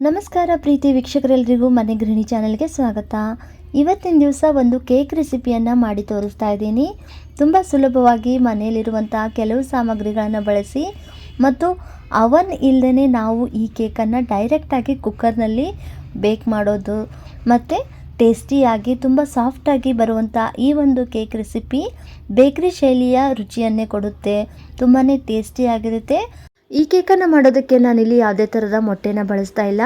ನಮಸ್ಕಾರ ಪ್ರೀತಿ ವೀಕ್ಷಕರೆಲ್ಲರಿಗೂ, ಮನೆ ಗೃಹಿಣಿ ಚಾನಲ್ಗೆ ಸ್ವಾಗತ. ಇವತ್ತಿನ ದಿವಸ ಒಂದು ಕೇಕ್ ರೆಸಿಪಿಯನ್ನು ಮಾಡಿ ತೋರಿಸ್ತಾ ಇದ್ದೀನಿ. ತುಂಬ ಸುಲಭವಾಗಿ ಮನೆಯಲ್ಲಿರುವಂಥ ಕೆಲವು ಸಾಮಗ್ರಿಗಳನ್ನು ಬಳಸಿ ಮತ್ತು ಅವನ್ ಇಲ್ಲದೇ ನಾವು ಈ ಕೇಕನ್ನು ಡೈರೆಕ್ಟಾಗಿ ಕುಕ್ಕರ್ನಲ್ಲಿ ಬೇಕ್ ಮಾಡೋದು ಮತ್ತು ಟೇಸ್ಟಿಯಾಗಿ ತುಂಬ ಸಾಫ್ಟಾಗಿ ಬರುವಂಥ ಈ ಒಂದು ಕೇಕ್ ರೆಸಿಪಿ ಬೇಕ್ರಿ ಶೈಲಿಯ ರುಚಿಯನ್ನೇ ಕೊಡುತ್ತೆ. ತುಂಬಾ ಟೇಸ್ಟಿಯಾಗಿರುತ್ತೆ ಈ ಕೇಕನ್ನು ಮಾಡೋದಕ್ಕೆ ನಾನಿಲ್ಲಿ ಯಾವುದೇ ಥರದ ಮೊಟ್ಟೆನ ಬಳಸ್ತಾ ಇಲ್ಲ.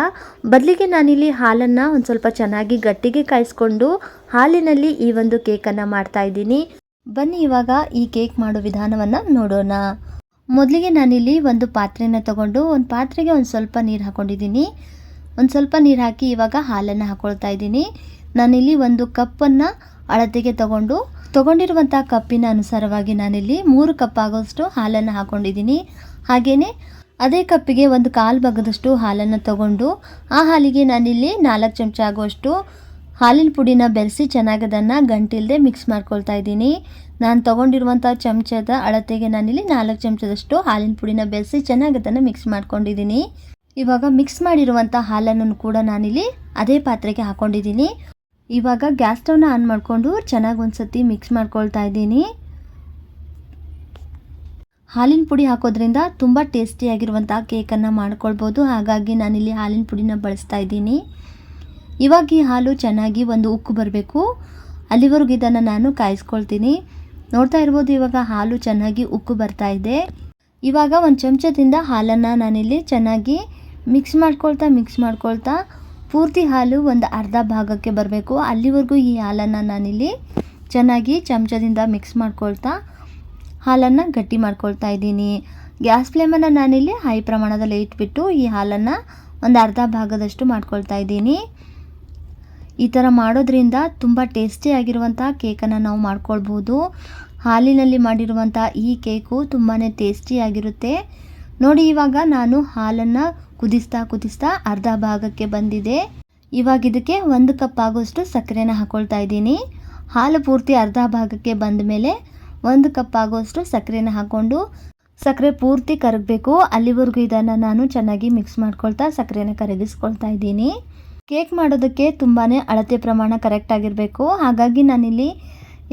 ಬದಲಿಗೆ ನಾನಿಲ್ಲಿ ಹಾಲನ್ನು ಒಂದು ಸ್ವಲ್ಪ ಚೆನ್ನಾಗಿ ಗಟ್ಟಿಗೆ ಕಾಯಿಸ್ಕೊಂಡು ಹಾಲಿನಲ್ಲಿ ಈ ಒಂದು ಕೇಕನ್ನು ಮಾಡ್ತಾ ಇದ್ದೀನಿ. ಬನ್ನಿ ಇವಾಗ ಈ ಕೇಕ್ ಮಾಡೋ ವಿಧಾನವನ್ನು ನೋಡೋಣ. ಮೊದಲಿಗೆ ನಾನಿಲ್ಲಿ ಒಂದು ಪಾತ್ರೆನ ತಗೊಂಡು ಒಂದು ಪಾತ್ರೆಗೆ ಒಂದು ಸ್ವಲ್ಪ ನೀರು ಹಾಕೊಂಡಿದ್ದೀನಿ. ಒಂದು ಸ್ವಲ್ಪ ನೀರು ಹಾಕಿ ಇವಾಗ ಹಾಲನ್ನು ಹಾಕೊಳ್ತಾ ಇದ್ದೀನಿ. ನಾನಿಲ್ಲಿ ಒಂದು ಕಪ್ಪನ್ನು ಅಳತೆಗೆ ತಗೊಂಡು ತಗೊಂಡಿರುವಂಥ ಕಪ್ಪಿನ ಅನುಸಾರವಾಗಿ ನಾನಿಲ್ಲಿ ಮೂರು ಕಪ್ ಆಗೋಷ್ಟು ಹಾಲನ್ನು ಹಾಕೊಂಡಿದ್ದೀನಿ. ಹಾಗೆಯೇ ಅದೇ ಕಪ್ಪಿಗೆ ಒಂದು ಕಾಲು ಭಾಗದಷ್ಟು ಹಾಲನ್ನು ತಗೊಂಡು, ಆ ಹಾಲಿಗೆ ನಾನಿಲ್ಲಿ ನಾಲ್ಕು ಚಮಚ ಆಗುವಷ್ಟು ಹಾಲಿನ ಪುಡಿನ ಬೆರೆಸಿ ಚೆನ್ನಾಗಿ ಅದನ್ನು ಗಂಟಿಲ್ಲದೆ ಮಿಕ್ಸ್ ಮಾಡ್ಕೊಳ್ತಾ ಇದ್ದೀನಿ. ನಾನು ತೊಗೊಂಡಿರುವಂಥ ಚಮಚದ ಅಳತೆಗೆ ನಾನಿಲ್ಲಿ ನಾಲ್ಕು ಚಮಚದಷ್ಟು ಹಾಲಿನ ಪುಡಿನ ಬೆರೆಸಿ ಚೆನ್ನಾಗಿ ಅದನ್ನು ಮಿಕ್ಸ್ ಮಾಡ್ಕೊಂಡಿದ್ದೀನಿ. ಇವಾಗ ಮಿಕ್ಸ್ ಮಾಡಿರುವಂಥ ಹಾಲನ್ನು ಕೂಡ ನಾನಿಲ್ಲಿ ಅದೇ ಪಾತ್ರೆಗೆ ಹಾಕೊಂಡಿದ್ದೀನಿ. ಇವಾಗ ಗ್ಯಾಸ್ ಸ್ಟವ್ನ ಆನ್ ಮಾಡಿಕೊಂಡು ಚೆನ್ನಾಗಿ ಒಂದು ಸತಿ ಮಿಕ್ಸ್ ಮಾಡ್ಕೊಳ್ತಾ ಇದ್ದೀನಿ. ಹಾಲಿನ ಪುಡಿ ಹಾಕೋದ್ರಿಂದ ತುಂಬ ಟೇಸ್ಟಿಯಾಗಿರುವಂಥ ಕೇಕನ್ನು ಮಾಡ್ಕೊಳ್ಬೋದು. ಹಾಗಾಗಿ ನಾನಿಲ್ಲಿ ಹಾಲಿನ ಪುಡಿನ ಬಳಸ್ತಾ ಇದ್ದೀನಿ. ಇವಾಗ ಈ ಹಾಲು ಚೆನ್ನಾಗಿ ಒಂದು ಉಕ್ಕು ಬರಬೇಕು. ಅಲ್ಲಿವರೆಗೂ ಇದನ್ನು ನಾನು ಕಾಯಿಸ್ಕೊಳ್ತೀನಿ. ನೋಡ್ತಾ ಇರ್ಬೋದು ಇವಾಗ ಹಾಲು ಚೆನ್ನಾಗಿ ಉಕ್ಕು ಬರ್ತಾ ಇದೆ. ಇವಾಗ ಒಂದು ಚಮಚದಿಂದ ಹಾಲನ್ನು ನಾನಿಲ್ಲಿ ಚೆನ್ನಾಗಿ ಮಿಕ್ಸ್ ಮಾಡ್ಕೊಳ್ತಾ ಮಿಕ್ಸ್ ಮಾಡ್ಕೊಳ್ತಾ ಪೂರ್ತಿ ಹಾಲು ಒಂದು ಅರ್ಧ ಭಾಗಕ್ಕೆ ಬರಬೇಕು. ಅಲ್ಲಿವರೆಗೂ ಈ ಹಾಲನ್ನು ನಾನಿಲ್ಲಿ ಚೆನ್ನಾಗಿ ಚಮಚದಿಂದ ಮಿಕ್ಸ್ ಮಾಡ್ಕೊಳ್ತಾ ಹಾಲನ್ನು ಗಟ್ಟಿ ಮಾಡ್ಕೊಳ್ತಾ ಇದ್ದೀನಿ. ಗ್ಯಾಸ್ ಫ್ಲೇಮನ್ನು ನಾನಿಲ್ಲಿ ಹೈ ಪ್ರಮಾಣದಲ್ಲಿ ಇಟ್ಬಿಟ್ಟು ಈ ಹಾಲನ್ನು ಒಂದು ಅರ್ಧ ಭಾಗದಷ್ಟು ಮಾಡ್ಕೊಳ್ತಾ ಇದ್ದೀನಿ. ಈ ಥರ ಮಾಡೋದ್ರಿಂದ ತುಂಬ ಟೇಸ್ಟಿಯಾಗಿರುವಂಥ ಕೇಕನ್ನು ನಾವು ಮಾಡ್ಕೊಳ್ಬೋದು. ಹಾಲಿನಲ್ಲಿ ಮಾಡಿರುವಂಥ ಈ ಕೇಕು ತುಂಬಾ ಟೇಸ್ಟಿಯಾಗಿರುತ್ತೆ ನೋಡಿ, ಇವಾಗ ನಾನು ಹಾಲನ್ನು ಕುದಿಸ್ತಾ ಕುದಿಸ್ತಾ ಅರ್ಧ ಭಾಗಕ್ಕೆ ಬಂದಿದೆ. ಇವಾಗ ಇದಕ್ಕೆ ಒಂದು ಕಪ್ ಆಗೋಷ್ಟು ಸಕ್ಕರೆನ ಹಾಕ್ಕೊಳ್ತಾ ಇದ್ದೀನಿ. ಹಾಲು ಪೂರ್ತಿ ಅರ್ಧ ಭಾಗಕ್ಕೆ ಬಂದ ಮೇಲೆ ಒಂದು ಕಪ್ ಆಗೋಷ್ಟು ಸಕ್ಕರೆನ ಹಾಕ್ಕೊಂಡು ಸಕ್ಕರೆ ಪೂರ್ತಿ ಕರಗಬೇಕು. ಅಲ್ಲಿವರೆಗೂ ಇದನ್ನು ನಾನು ಚೆನ್ನಾಗಿ ಮಿಕ್ಸ್ ಮಾಡ್ಕೊಳ್ತಾ ಸಕ್ಕರೆನ ಕರಗಿಸ್ಕೊಳ್ತಾ ಇದ್ದೀನಿ. ಕೇಕ್ ಮಾಡೋದಕ್ಕೆ ತುಂಬಾ ಅಳತೆ ಪ್ರಮಾಣ ಕರೆಕ್ಟ್ ಆಗಿರಬೇಕು. ಹಾಗಾಗಿ ನಾನಿಲ್ಲಿ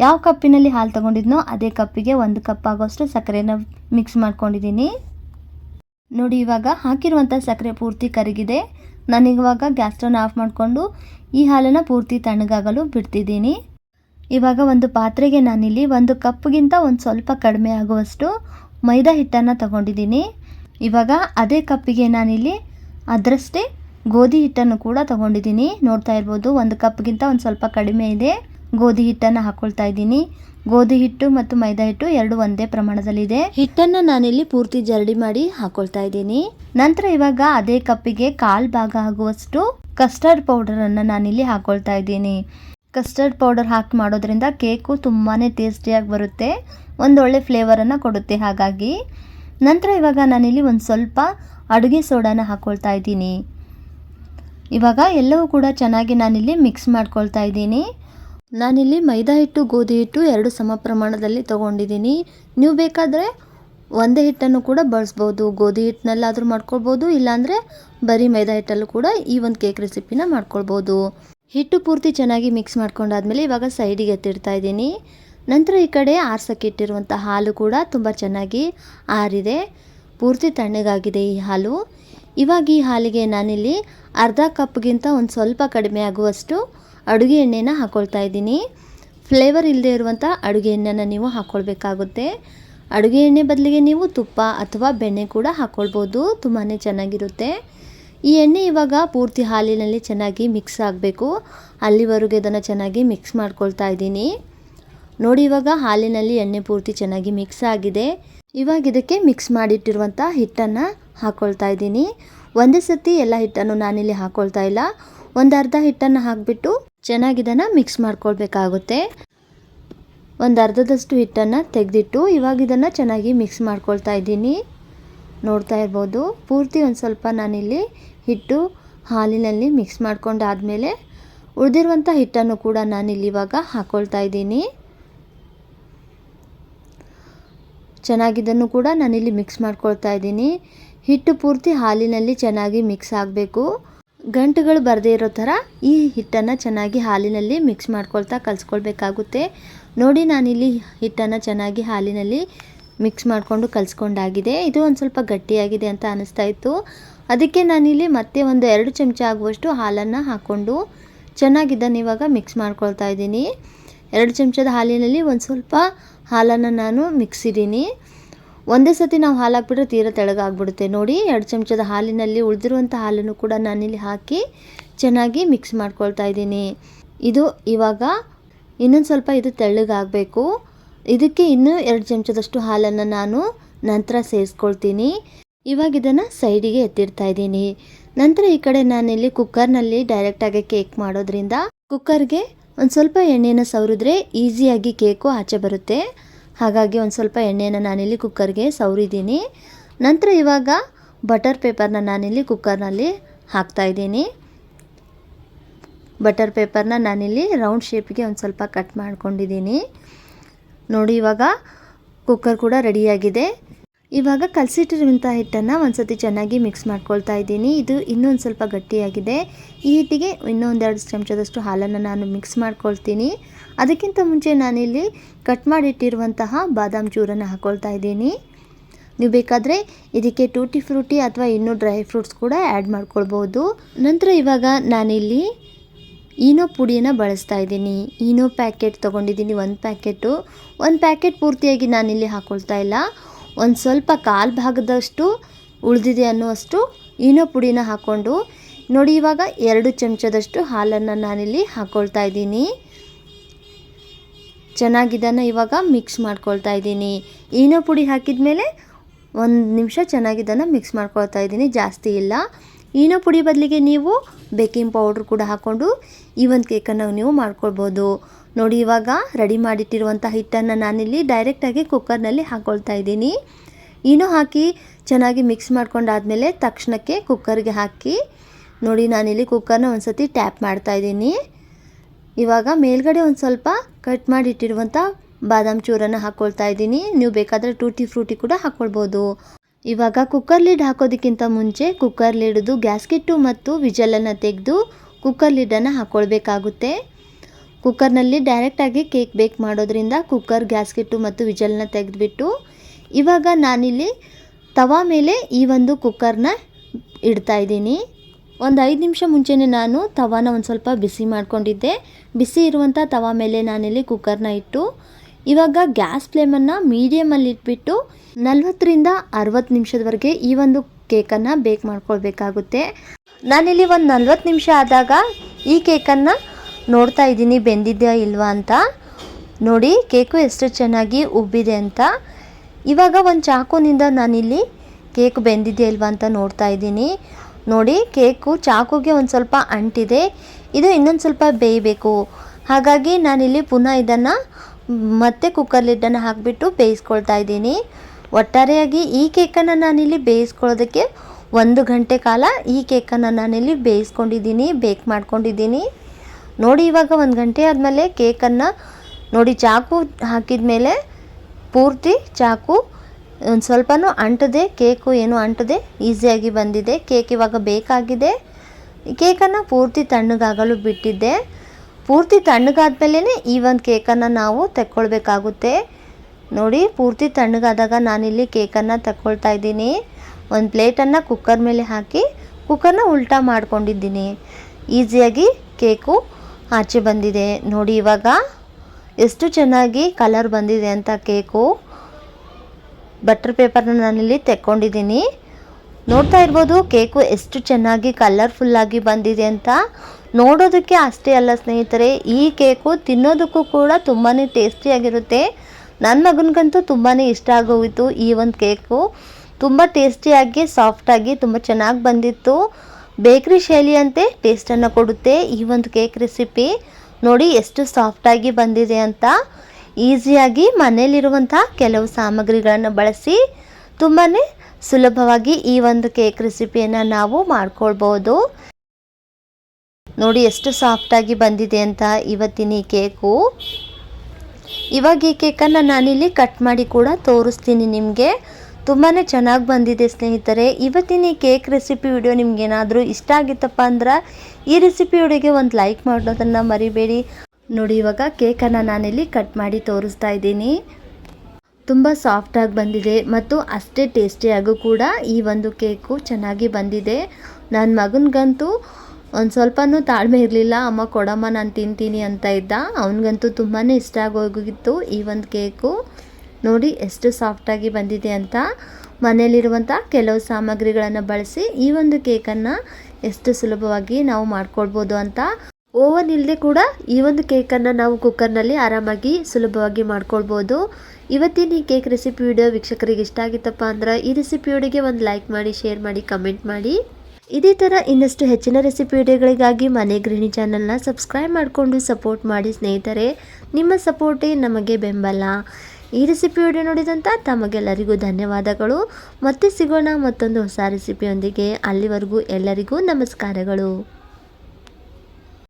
ಯಾವ ಕಪ್ಪಿನಲ್ಲಿ ಹಾಲು ತಗೊಂಡಿದ್ನೋ ಅದೇ ಕಪ್ಪಿಗೆ ಒಂದು ಕಪ್ ಆಗೋಷ್ಟು ಸಕ್ಕರೆನ ಮಿಕ್ಸ್ ಮಾಡ್ಕೊಂಡಿದ್ದೀನಿ. ನೋಡಿ, ಇವಾಗ ಹಾಕಿರುವಂಥ ಸಕ್ಕರೆ ಪೂರ್ತಿ ಕರಗಿದೆ. ನಾನಿವಾಗ ಗ್ಯಾಸ್ ಸ್ಟವ್ನ ಆಫ್ ಮಾಡಿಕೊಂಡು ಈ ಹಾಲನ್ನು ಪೂರ್ತಿ ತಣ್ಣಗಾಗಲು ಬಿಡ್ತಿದ್ದೀನಿ. ಇವಾಗ ಒಂದು ಪಾತ್ರೆಗೆ ನಾನಿಲ್ಲಿ ಒಂದು ಕಪ್ಗಿಂತ ಒಂದು ಸ್ವಲ್ಪ ಕಡಿಮೆ ಆಗುವಷ್ಟು ಮೈದಾ ಹಿಟ್ಟನ್ನು ತಗೊಂಡಿದ್ದೀನಿ. ಇವಾಗ ಅದೇ ಕಪ್ಪಿಗೆ ನಾನಿಲ್ಲಿ ಅದರಷ್ಟೇ ಗೋಧಿ ಹಿಟ್ಟನ್ನು ಕೂಡ ತಗೊಂಡಿದ್ದೀನಿ. ನೋಡ್ತಾ ಇರ್ಬೋದು, ಒಂದು ಕಪ್ಗಿಂತ ಒಂದು ಸ್ವಲ್ಪ ಕಡಿಮೆ ಇದೆ. ಗೋಧಿ ಹಿಟ್ಟನ್ನು ಹಾಕೊಳ್ತಾ ಇದ್ದೀನಿ. ಗೋಧಿ ಹಿಟ್ಟು ಮತ್ತು ಮೈದಾ ಹಿಟ್ಟು ಎರಡು ಒಂದೇ ಪ್ರಮಾಣದಲ್ಲಿದೆ. ಹಿಟ್ಟನ್ನು ನಾನಿಲ್ಲಿ ಪೂರ್ತಿ ಜರಡಿ ಮಾಡಿ ಹಾಕೊಳ್ತಾ ಇದ್ದೀನಿ. ನಂತರ ಇವಾಗ ಅದೇ ಕಪ್ಪಿಗೆ ಕಾಲ್ ಭಾಗ ಆಗುವಷ್ಟು ಕಸ್ಟರ್ಡ್ ಪೌಡರನ್ನು ನಾನಿಲ್ಲಿ ಹಾಕೊಳ್ತಾ ಇದ್ದೀನಿ. ಕಸ್ಟರ್ಡ್ ಪೌಡರ್ ಹಾಕಿ ಮಾಡೋದ್ರಿಂದ ಕೇಕು ತುಂಬಾ ಟೇಸ್ಟಿಯಾಗಿ ಬರುತ್ತೆ. ಒಂದೊಳ್ಳೆ ಫ್ಲೇವರನ್ನು ಕೊಡುತ್ತೆ ಹಾಗಾಗಿ. ನಂತರ ಇವಾಗ ನಾನಿಲ್ಲಿ ಒಂದು ಸ್ವಲ್ಪ ಅಡುಗೆ ಸೋಡಾನ ಹಾಕ್ಕೊಳ್ತಾ ಇದ್ದೀನಿ. ಇವಾಗ ಎಲ್ಲವೂ ಕೂಡ ಚೆನ್ನಾಗಿ ನಾನಿಲ್ಲಿ ಮಿಕ್ಸ್ ಮಾಡ್ಕೊಳ್ತಾ ಇದ್ದೀನಿ. ನಾನಿಲ್ಲಿ ಮೈದಾ ಹಿಟ್ಟು, ಗೋಧಿ ಹಿಟ್ಟು ಎರಡು ಸಮ ಪ್ರಮಾಣದಲ್ಲಿ ತೊಗೊಂಡಿದ್ದೀನಿ. ನೀವು ಬೇಕಾದರೆ ಒಂದೇ ಹಿಟ್ಟನ್ನು ಕೂಡ ಬಳಸ್ಬೋದು. ಗೋಧಿ ಹಿಟ್ಟಿನಲ್ಲಾದರೂ ಮಾಡ್ಕೊಳ್ಬೋದು, ಇಲ್ಲಾಂದರೆ ಬರೀ ಮೈದಾ ಹಿಟ್ಟಲ್ಲೂ ಕೂಡ ಈ ಒಂದು ಕೇಕ್ ರೆಸಿಪಿನ ಮಾಡ್ಕೊಳ್ಬೋದು. ಹಿಟ್ಟು ಪೂರ್ತಿ ಚೆನ್ನಾಗಿ ಮಿಕ್ಸ್ ಮಾಡ್ಕೊಂಡಾದ್ಮೇಲೆ ಇವಾಗ ಸೈಡಿಗೆ ಎತ್ತಿಡ್ತಾ ಇದ್ದೀನಿ. ನಂತರ ಈ ಕಡೆ ಆರ್ಸಕ್ಕೆ ಇಟ್ಟಿರುವಂಥ ಹಾಲು ಕೂಡ ತುಂಬ ಚೆನ್ನಾಗಿ ಆರಿದೆ. ಪೂರ್ತಿ ತಣ್ಣಗಾಗಿದೆ ಈ ಹಾಲು. ಇವಾಗ ಈ ಹಾಲಿಗೆ ನಾನಿಲ್ಲಿ ಅರ್ಧ ಕಪ್ಗಿಂತ ಒಂದು ಸ್ವಲ್ಪ ಕಡಿಮೆ ಆಗುವಷ್ಟು ಅಡುಗೆ ಎಣ್ಣೆನ ಹಾಕ್ಕೊಳ್ತಾ ಇದ್ದೀನಿ. ಫ್ಲೇವರ್ ಇಲ್ಲದೆ ಇರುವಂಥ ಅಡುಗೆ ಎಣ್ಣೆನ ನೀವು ಹಾಕ್ಕೊಳ್ಬೇಕಾಗುತ್ತೆ ಅಡುಗೆ ಎಣ್ಣೆ ಬದಲಿಗೆ ನೀವು ತುಪ್ಪ ಅಥವಾ ಬೆಣ್ಣೆ ಕೂಡ ಹಾಕ್ಕೊಳ್ಬೋದು ತುಂಬಾ ಚೆನ್ನಾಗಿರುತ್ತೆ. ಈ ಎಣ್ಣೆ ಇವಾಗ ಪೂರ್ತಿ ಹಾಲಿನಲ್ಲಿ ಚೆನ್ನಾಗಿ ಮಿಕ್ಸ್ ಆಗಬೇಕು. ಅಲ್ಲಿವರೆಗೂ ಇದನ್ನು ಚೆನ್ನಾಗಿ ಮಿಕ್ಸ್ ಮಾಡ್ಕೊಳ್ತಾ ಇದ್ದೀನಿ. ನೋಡಿ ಇವಾಗ ಹಾಲಿನಲ್ಲಿ ಎಣ್ಣೆ ಪೂರ್ತಿ ಚೆನ್ನಾಗಿ ಮಿಕ್ಸ್ ಆಗಿದೆ. ಇವಾಗ ಇದಕ್ಕೆ ಮಿಕ್ಸ್ ಮಾಡಿಟ್ಟಿರುವಂಥ ಹಿಟ್ಟನ್ನು ಹಾಕ್ಕೊಳ್ತಾ ಇದ್ದೀನಿ. ಒಂದೇ ಸತಿ ಎಲ್ಲ ಹಿಟ್ಟನ್ನು ನಾನಿಲ್ಲಿ ಹಾಕ್ಕೊಳ್ತಾ ಇಲ್ಲ. ಒಂದು ಅರ್ಧ ಹಿಟ್ಟನ್ನು ಹಾಕಿಬಿಟ್ಟು ಚೆನ್ನಾಗಿ ಇದನ್ನು ಮಿಕ್ಸ್ ಮಾಡ್ಕೊಳ್ಬೇಕಾಗುತ್ತೆ. ಒಂದು ಅರ್ಧದಷ್ಟು ಹಿಟ್ಟನ್ನು ತೆಗೆದಿಟ್ಟು ಇವಾಗ ಇದನ್ನು ಚೆನ್ನಾಗಿ ಮಿಕ್ಸ್ ಮಾಡ್ಕೊಳ್ತಾ ಇದ್ದೀನಿ. ನೋಡ್ತಾ ಇರ್ಬೋದು. ಪೂರ್ತಿ ಒಂದು ಸ್ವಲ್ಪ ನಾನಿಲ್ಲಿ ಹಿಟ್ಟು ಹಾಲಿನಲ್ಲಿ ಮಿಕ್ಸ್ ಮಾಡ್ಕೊಂಡಾದಮೇಲೆ ಉಳಿದಿರುವಂಥ ಹಿಟ್ಟನ್ನು ಕೂಡ ನಾನಿಲ್ಲಿ ಇವಾಗ ಹಾಕ್ಕೊಳ್ತಾ ಇದ್ದೀನಿ. ಚೆನ್ನಾಗಿದ್ದನ್ನು ಕೂಡ ನಾನಿಲ್ಲಿ ಮಿಕ್ಸ್ ಮಾಡ್ಕೊಳ್ತಾ ಇದ್ದೀನಿ. ಹಿಟ್ಟು ಪೂರ್ತಿ ಹಾಲಿನಲ್ಲಿ ಚೆನ್ನಾಗಿ ಮಿಕ್ಸ್ ಆಗಬೇಕು. ಗಂಟುಗಳು ಬರದೇ ಇರೋ ಥರ ಈ ಹಿಟ್ಟನ್ನು ಚೆನ್ನಾಗಿ ಹಾಲಿನಲ್ಲಿ ಮಿಕ್ಸ್ ಮಾಡ್ಕೊಳ್ತಾ ಕಲಿಸ್ಕೊಳ್ಬೇಕಾಗುತ್ತೆ. ನೋಡಿ ನಾನಿಲ್ಲಿ ಹಿಟ್ಟನ್ನು ಚೆನ್ನಾಗಿ ಹಾಲಿನಲ್ಲಿ ಮಿಕ್ಸ್ ಮಾಡಿಕೊಂಡು ಕಲಿಸ್ಕೊಂಡಾಗಿದೆ. ಇದು ಒಂದು ಸ್ವಲ್ಪ ಗಟ್ಟಿಯಾಗಿದೆ ಅಂತ ಅನ್ನಿಸ್ತಾ ಇತ್ತು. ಅದಕ್ಕೆ ನಾನಿಲ್ಲಿ ಮತ್ತೆ ಒಂದು ಎರಡು ಚಮಚ ಆಗುವಷ್ಟು ಹಾಲನ್ನು ಹಾಕ್ಕೊಂಡು ಚೆನ್ನಾಗಿದ್ದಾನೆ ಇವಾಗ ಮಿಕ್ಸ್ ಮಾಡ್ಕೊಳ್ತಾ ಇದ್ದೀನಿ. ಎರಡು ಚಮಚದ ಹಾಲಿನಲ್ಲಿ ಒಂದು ಸ್ವಲ್ಪ ಹಾಲನ್ನು ನಾನು ಮಿಕ್ಸಿದ್ದೀನಿ ಒಂದೇ ಸತಿ ನಾವು ಹಾಲು ಹಾಕ್ಬಿಟ್ರೆ ತೀರ ತೆಳಗಾಗ್ಬಿಡುತ್ತೆ. ನೋಡಿ, ಎರಡು ಚಮಚದ ಹಾಲಿನಲ್ಲಿ ಉಳಿದಿರುವಂಥ ಹಾಲನ್ನು ಕೂಡ ನಾನಿಲ್ಲಿ ಹಾಕಿ ಚೆನ್ನಾಗಿ ಮಿಕ್ಸ್ ಮಾಡ್ಕೊಳ್ತಾ ಇದ್ದೀನಿ. ಇದು ಇವಾಗ ಇನ್ನೊಂದು ಸ್ವಲ್ಪ ಇದು ತೆಳ್ಳಗಾಗಬೇಕು. ಇದಕ್ಕೆ ಇನ್ನೂ ಎರಡು ಚಮಚದಷ್ಟು ಹಾಲನ್ನು ನಾನು ನಂತರ ಸೇರಿಸ್ಕೊಳ್ತೀನಿ. ಇವಾಗ ಇದನ್ನು ಸೈಡಿಗೆ ಎತ್ತಿಡ್ತಾ ಇದ್ದೀನಿ. ನಂತರ ಈ ಕಡೆ ನಾನಿಲ್ಲಿ ಕುಕ್ಕರ್ನಲ್ಲಿ ಡೈರೆಕ್ಟಾಗಿ ಕೇಕ್ ಮಾಡೋದ್ರಿಂದ ಕುಕ್ಕರ್ಗೆ ಒಂದು ಸ್ವಲ್ಪ ಎಣ್ಣೆನ ಸವರಿದ್ರೆ ಈಸಿಯಾಗಿ ಕೇಕು ಆಚೆ ಬರುತ್ತೆ. ಹಾಗಾಗಿ ಒಂದು ಸ್ವಲ್ಪ ಎಣ್ಣೆನ ನಾನಿಲ್ಲಿ ಕುಕ್ಕರ್ಗೆ ಸವರಿದ್ದೀನಿ. ನಂತರ ಇವಾಗ ಬಟರ್ ಪೇಪರ್ನ ನಾನಿಲ್ಲಿ ಕುಕ್ಕರ್ನಲ್ಲಿ ಹಾಕ್ತಾಯಿದ್ದೀನಿ ಬಟರ್ ಪೇಪರ್ನ ನಾನಿಲ್ಲಿ ರೌಂಡ್ ಶೇಪ್ಗೆ ಒಂದು ಸ್ವಲ್ಪ ಕಟ್ ಮಾಡ್ಕೊಂಡಿದ್ದೀನಿ. ನೋಡಿ, ಇವಾಗ ಕುಕ್ಕರ್ ಕೂಡ ರೆಡಿಯಾಗಿದೆ ಇವಾಗ ಕಲಸಿಟ್ಟಿರುವಂಥ ಹಿಟ್ಟನ್ನು ಒಂದು ಸತಿ ಚೆನ್ನಾಗಿ ಮಿಕ್ಸ್ ಮಾಡ್ಕೊಳ್ತಾ ಇದ್ದೀನಿ. ಇದು ಇನ್ನೊಂದು ಸ್ವಲ್ಪ ಗಟ್ಟಿಯಾಗಿದೆ. ಈ ಹಿಟ್ಟಿಗೆ ಇನ್ನೊಂದೆರಡು ಚಮಚದಷ್ಟು ಹಾಲನ್ನು ನಾನು ಮಿಕ್ಸ್ ಮಾಡ್ಕೊಳ್ತೀನಿ. ಅದಕ್ಕಿಂತ ಮುಂಚೆ ನಾನಿಲ್ಲಿ ಕಟ್ ಮಾಡಿಟ್ಟಿರುವಂತಹ ಬಾದಾಮ್ ಚೂರನ್ನು ಹಾಕ್ಕೊಳ್ತಾ ಇದ್ದೀನಿ. ನೀವು ಬೇಕಾದರೆ ಇದಕ್ಕೆ ಟೂಟಿ ಫ್ರೂಟಿ ಅಥವಾ ಇನ್ನೂ ಡ್ರೈ ಫ್ರೂಟ್ಸ್ ಕೂಡ ಆ್ಯಡ್ ಮಾಡ್ಕೊಳ್ಬೋದು. ನಂತರ ಇವಾಗ ನಾನಿಲ್ಲಿ ಈನೋ ಪುಡಿಯನ್ನು ಬಳಸ್ತಾ ಇದ್ದೀನಿ. ಈನೋ ಪ್ಯಾಕೆಟ್ ತೊಗೊಂಡಿದ್ದೀನಿ, ಒಂದು ಪ್ಯಾಕೆಟು. ಒಂದು ಪ್ಯಾಕೆಟ್ ಪೂರ್ತಿಯಾಗಿ ನಾನಿಲ್ಲಿ ಹಾಕ್ಕೊಳ್ತಾ ಇಲ್ಲ. ಒಂದು ಸ್ವಲ್ಪ ಕಾಲು ಭಾಗದಷ್ಟು ಉಳಿದಿದೆ ಅನ್ನುವಷ್ಟು ಈನೋ ಪುಡಿನ ಹಾಕ್ಕೊಂಡು, ನೋಡಿ ಇವಾಗ ಎರಡು ಚಮಚದಷ್ಟು ಹಾಲನ್ನು ನಾನಿಲ್ಲಿ ಹಾಕ್ಕೊಳ್ತಾ ಇದ್ದೀನಿ. ಚೆನ್ನಾಗಿದ್ದನ್ನು ಇವಾಗ ಮಿಕ್ಸ್ ಮಾಡ್ಕೊಳ್ತಾ ಇದ್ದೀನಿ. ಈನೋ ಪುಡಿ ಹಾಕಿದ ಮೇಲೆ ಒಂದು ನಿಮಿಷ ಚೆನ್ನಾಗಿದ್ದನ್ನು ಮಿಕ್ಸ್ ಮಾಡ್ಕೊಳ್ತಾ ಇದ್ದೀನಿ, ಜಾಸ್ತಿ ಇಲ್ಲ. ಈನೋ ಪುಡಿ ಬದಲಿಗೆ ನೀವು ಬೇಕಿಂಗ್ ಪೌಡ್ರ್ ಕೂಡ ಹಾಕ್ಕೊಂಡು ಈ ಒಂದು ಕೇಕನ್ನು ನೀವು ಮಾಡ್ಕೊಳ್ಬೋದು. ನೋಡಿ, ಇವಾಗ ರೆಡಿ ಮಾಡಿಟ್ಟಿರುವಂಥ ಹಿಟ್ಟನ್ನು ನಾನಿಲ್ಲಿ ಡೈರೆಕ್ಟಾಗಿ ಕುಕ್ಕರ್ನಲ್ಲಿ ಹಾಕ್ಕೊಳ್ತಾ ಇದ್ದೀನಿ. ಏನೋ ಹಾಕಿ ಚೆನ್ನಾಗಿ ಮಿಕ್ಸ್ ಮಾಡ್ಕೊಂಡಾದಮೇಲೆ ತಕ್ಷಣಕ್ಕೆ ಕುಕ್ಕರ್ಗೆ ಹಾಕಿ ನೋಡಿ, ನಾನಿಲ್ಲಿ ಕುಕ್ಕರ್ನ ಒಂದು ಸತಿ ಟ್ಯಾಪ್ ಮಾಡ್ತಾ ಇದ್ದೀನಿ. ಇವಾಗ ಮೇಲ್ಗಡೆ ಒಂದು ಸ್ವಲ್ಪ ಕಟ್ ಮಾಡಿಟ್ಟಿರುವಂಥ ಬಾದಾಮ್ ಚೂರನ್ನು ಹಾಕ್ಕೊಳ್ತಾ ಇದ್ದೀನಿ. ನೀವು ಬೇಕಾದರೆ ಟೂಟಿ ಫ್ರೂಟಿ ಕೂಡ ಹಾಕ್ಕೊಳ್ಬೋದು ಇವಾಗ ಕುಕ್ಕರ್ ಲಿಡ್ ಹಾಕೋದಕ್ಕಿಂತ ಮುಂಚೆ ಕುಕ್ಕರ್ ಲಿಡ್ದು ಗ್ಯಾಸ್ಕೆಟ್ಟು ಮತ್ತು ವಿಜಲನ್ನು ತೆಗೆದು ಕುಕ್ಕರ್ ಲಿಡನ್ನು ಹಾಕ್ಕೊಳ್ಬೇಕಾಗುತ್ತೆ ಕುಕ್ಕರ್ನಲ್ಲಿ ಡೈರೆಕ್ಟಾಗಿ ಕೇಕ್ ಬೇಕ್ ಮಾಡೋದ್ರಿಂದ ಕುಕ್ಕರ್ ಗ್ಯಾಸ್ಕೆಟ್ಟು ಮತ್ತು ವಿಜಲನ್ನ ತೆಗೆದುಬಿಟ್ಟು ಇವಾಗ ನಾನಿಲ್ಲಿ ತವಾ ಮೇಲೆ ಈ ಒಂದು ಕುಕ್ಕರ್ನ ಇಡ್ತಾ ಇದ್ದೀನಿ. ಒಂದು ಐದು ನಿಮಿಷ ಮುಂಚೆನೇ ನಾನು ತವಾನ ಒಂದು ಸ್ವಲ್ಪ ಬಿಸಿ ಮಾಡಿಕೊಂಡಿದ್ದೆ. ಬಿಸಿ ಇರುವಂಥ ತವಾ ಮೇಲೆ ನಾನಿಲ್ಲಿ ಕುಕ್ಕರ್ನ ಇಟ್ಟು ಇವಾಗ ಗ್ಯಾಸ್ ಫ್ಲೇಮನ್ನು ಮೀಡಿಯಮಲ್ಲಿ ಇಟ್ಬಿಟ್ಟು ನಲ್ವತ್ತರಿಂದ ಅರವತ್ತು ನಿಮಿಷದವರೆಗೆ ಈ ಒಂದು ಕೇಕನ್ನು ಬೇಕ್ ಮಾಡ್ಕೊಳ್ಬೇಕಾಗುತ್ತೆ. ನಾನಿಲ್ಲಿ ಒಂದು ನಲ್ವತ್ತು ನಿಮಿಷ ಆದಾಗ ಈ ಕೇಕನ್ನು ನೋಡ್ತಾ ಇದ್ದೀನಿ, ಬೆಂದಿದೆಯಾ ಇಲ್ವಾ ಅಂತ. ನೋಡಿ, ಕೇಕು ಎಷ್ಟು ಚೆನ್ನಾಗಿ ಉಬ್ಬಿದೆ ಅಂತ. ಇವಾಗ ಒಂದು ಚಾಕುನಿಂದ ನಾನಿಲ್ಲಿ ಕೇಕ್ ಬೆಂದಿದೆಯಾ ಇಲ್ವಾ ಅಂತ ನೋಡ್ತಾ ಇದ್ದೀನಿ. ನೋಡಿ, ಕೇಕು ಚಾಕುಗೆ ಒಂದು ಸ್ವಲ್ಪ ಅಂಟಿದೆ. ಇದು ಇನ್ನೊಂದು ಸ್ವಲ್ಪ ಬೇಯಬೇಕು. ಹಾಗಾಗಿ ನಾನಿಲ್ಲಿ ಪುನಃ ಇದನ್ನು ಮತ್ತೆ ಕುಕ್ಕರ್ ಲಿಡ್ಡನ್ನು ಹಾಕಿಬಿಟ್ಟು ಬೇಯಿಸ್ಕೊಳ್ತಾ ಇದ್ದೀನಿ. ಒಟ್ಟಾರೆಯಾಗಿ ಈ ಕೇಕನ್ನು ನಾನಿಲ್ಲಿ ಬೇಯಿಸ್ಕೊಳ್ಳೋದಕ್ಕೆ ಒಂದು ಗಂಟೆ ಕಾಲ ಈ ಕೇಕನ್ನು ನಾನಿಲ್ಲಿ ಬೇಯಿಸ್ಕೊಂಡಿದ್ದೀನಿ ಬೇಕ್ ಮಾಡ್ಕೊಂಡಿದ್ದೀನಿ. ನೋಡಿ ಇವಾಗ ಒಂದು ಗಂಟೆ ಆದಮೇಲೆ ಕೇಕನ್ನು ನೋಡಿ ಚಾಕು ಹಾಕಿದ ಮೇಲೆ ಪೂರ್ತಿ ಚಾಕು, ಒಂದು ಸ್ವಲ್ಪನೂ ಅಂಟದೆ ಕೇಕು ಏನು ಅಂಟದೆ ಈಸಿಯಾಗಿ ಬಂದಿದೆ. ಕೇಕ್ ಇವಾಗ ಬೇಕಾಗಿದೆ. ಕೇಕನ್ನು ಪೂರ್ತಿ ತಣ್ಣಗಾಗಲು ಬಿಟ್ಟಿದ್ದೆ. ಪೂರ್ತಿ ತಣ್ಣಗಾದ್ಮೇಲೆ ಈ ಒಂದು ಕೇಕನ್ನು ನಾವು ತಕ್ಕೊಳ್ಬೇಕಾಗುತ್ತೆ. ನೋಡಿ, ಪೂರ್ತಿ ತಣ್ಣಗಾದಾಗ ನಾನಿಲ್ಲಿ ಕೇಕನ್ನು ತಕ್ಕೊಳ್ತಾ ಇದ್ದೀನಿ. ಒಂದು ಪ್ಲೇಟನ್ನು ಕುಕ್ಕರ್ ಮೇಲೆ ಹಾಕಿ ಕುಕ್ಕರ್ನ ಉಲ್ಟಾ ಮಾಡ್ಕೊಂಡಿದ್ದೀನಿ. ಈಸಿಯಾಗಿ ಕೇಕು ಆಚೆ ಬಂದಿದೆ. ನೋಡಿ, ಇವಾಗ ಎಷ್ಟು ಚೆನ್ನಾಗಿ ಕಲರ್ ಬಂದಿದೆ ಅಂತ ಕೇಕು. ಬಟರ್ ಪೇಪರ್ನ ನಾನಿಲ್ಲಿ ತೆಕ್ಕೊಂಡಿದ್ದೀನಿ. ನೋಡ್ತಾ ಇರ್ಬೋದು, ಕೇಕು ಎಷ್ಟು ಚೆನ್ನಾಗಿ ಕಲರ್ಫುಲ್ಲಾಗಿ ಬಂದಿದೆ ಅಂತ. ನೋಡೋದಕ್ಕೆ ಅಷ್ಟೇ ಅಲ್ಲ ಸ್ನೇಹಿತರೆ, ಈ ಕೇಕು ತಿನ್ನೋದಕ್ಕೂ ಕೂಡ ತುಂಬಾ ಟೇಸ್ಟಿಯಾಗಿರುತ್ತೆ ನನ್ನ ಮಗನಿಗಂತೂ ತುಂಬಾ ಇಷ್ಟ ಆಗೋಯಿತು ಈ ಒಂದು ಕೇಕು. ತುಂಬ ಟೇಸ್ಟಿಯಾಗಿ ಸಾಫ್ಟಾಗಿ ತುಂಬ ಚೆನ್ನಾಗಿ ಬಂದಿತ್ತು. ಬೇಕ್ರಿ ಶೈಲಿಯಂತೆ ಟೇಸ್ಟನ್ನು ಕೊಡುತ್ತೆ ಈ ಒಂದು ಕೇಕ್ ರೆಸಿಪಿ ನೋಡಿ ಎಷ್ಟು ಸಾಫ್ಟಾಗಿ ಬಂದಿದೆ ಅಂತ. ಈಸಿಯಾಗಿ ಮನೆಯಲ್ಲಿರುವಂಥ ಕೆಲವು ಸಾಮಗ್ರಿಗಳನ್ನು ಬಳಸಿ ತುಂಬಾ ಸುಲಭವಾಗಿ ಈ ಒಂದು ಕೇಕ್ ರೆಸಿಪಿಯನ್ನು ನಾವು ಮಾಡ್ಕೊಳ್ಬೋದು. ನೋಡಿ ಎಷ್ಟು ಸಾಫ್ಟಾಗಿ ಬಂದಿದೆ ಅಂತ ಇವತ್ತಿನ ಈ ಕೇಕು. ಇವಾಗ ಈ ಕೇಕನ್ನು ನಾನಿಲ್ಲಿ ಕಟ್ ಮಾಡಿ ಕೂಡ ತೋರಿಸ್ತೀನಿ ನಿಮಗೆ. ತುಂಬಾ ಚೆನ್ನಾಗಿ ಬಂದಿದೆ ಸ್ನೇಹಿತರೆ, ಇವತ್ತಿನ ಈ ಕೇಕ್ ರೆಸಿಪಿ ವಿಡಿಯೋ ನಿಮ್ಗೇನಾದರೂ ಇಷ್ಟ ಆಗಿತ್ತಪ್ಪ ಅಂದ್ರೆ ಈ ರೆಸಿಪಿ ವಿಡಿಯೋಗೆ ಒಂದು ಲೈಕ್ ಮಾಡೋದನ್ನು ಮರಿಬೇಡಿ. ನೋಡಿ ಇವಾಗ ಕೇಕನ್ನು ನಾನಿಲ್ಲಿ ಕಟ್ ಮಾಡಿ ತೋರಿಸ್ತಾ ಇದ್ದೀನಿ. ತುಂಬ ಸಾಫ್ಟಾಗಿ ಬಂದಿದೆ ಮತ್ತು ಅಷ್ಟೇ ಟೇಸ್ಟಿಯಾಗೂ ಕೂಡ ಈ ಒಂದು ಕೇಕು ಚೆನ್ನಾಗಿ ಬಂದಿದೆ. ನನ್ನ ಮಗನಿಗಂತೂ ಒಂದು ಸ್ವಲ್ಪನೂ ತಾಳ್ಮೆ ಇರಲಿಲ್ಲ. ಅಮ್ಮ ಕೊಡಮ್ಮ ನಾನು ತಿಂತೀನಿ ಅಂತ ಇದ್ದ. ಅವನಿಗಂತೂ ತುಂಬಾ ಇಷ್ಟ ಆಗೋಗಿತ್ತು ಈ ಒಂದು ಕೇಕು. ನೋಡಿ ಎಷ್ಟು ಸಾಫ್ಟಾಗಿ ಬಂದಿದೆ ಅಂತ. ಮನೆಯಲ್ಲಿರುವಂಥ ಕೆಲವು ಸಾಮಗ್ರಿಗಳನ್ನು ಬಳಸಿ ಈ ಒಂದು ಕೇಕನ್ನು ಎಷ್ಟು ಸುಲಭವಾಗಿ ನಾವು ಮಾಡ್ಕೊಳ್ಬೋದು ಅಂತ. ಓವನ್ ಇಲ್ಲದೆ ಕೂಡ ಈ ಒಂದು ಕೇಕನ್ನು ನಾವು ಕುಕ್ಕರ್ನಲ್ಲಿ ಆರಾಮಾಗಿ ಸುಲಭವಾಗಿ ಮಾಡ್ಕೊಳ್ಬೋದು. ಇವತ್ತಿನ ಈ ಕೇಕ್ ರೆಸಿಪಿ ವಿಡಿಯೋ ವೀಕ್ಷಕರಿಗೆ ಇಷ್ಟ ಆಗಿತ್ತಪ್ಪ ಅಂದ್ರೆ ಈ ರೆಸಿಪಿ ವಿಡಿಯೋಗೆ ಒಂದು ಲೈಕ್ ಮಾಡಿ ಶೇರ್ ಮಾಡಿ ಕಮೆಂಟ್ ಮಾಡಿ. ಇದೇ ಥರ ಇನ್ನಷ್ಟು ಹೆಚ್ಚಿನ ರೆಸಿಪಿ ವಿಡಿಯೋಗಳಿಗಾಗಿ ಮನೆ ಗೃಹಿಣಿ ಚಾನಲ್ನ ಸಬ್ಸ್ಕ್ರೈಬ್ ಮಾಡಿಕೊಂಡು ಸಪೋರ್ಟ್ ಮಾಡಿ ಸ್ನೇಹಿತರೆ. ನಿಮ್ಮ ಸಪೋರ್ಟೇ ನಮಗೆ ಬೆಂಬಲ. ಈ ರೆಸಿಪಿ ವಿಡಿಯೋ ನೋಡಿದಂಥ ತಮಗೆಲ್ಲರಿಗೂ ಧನ್ಯವಾದಗಳು. ಮತ್ತೆ ಸಿಗೋಣ ಮತ್ತೊಂದು ಹೊಸ ರೆಸಿಪಿಯೊಂದಿಗೆ ಅಲ್ಲಿವರೆಗೂ ಎಲ್ಲರಿಗೂ ನಮಸ್ಕಾರಗಳು.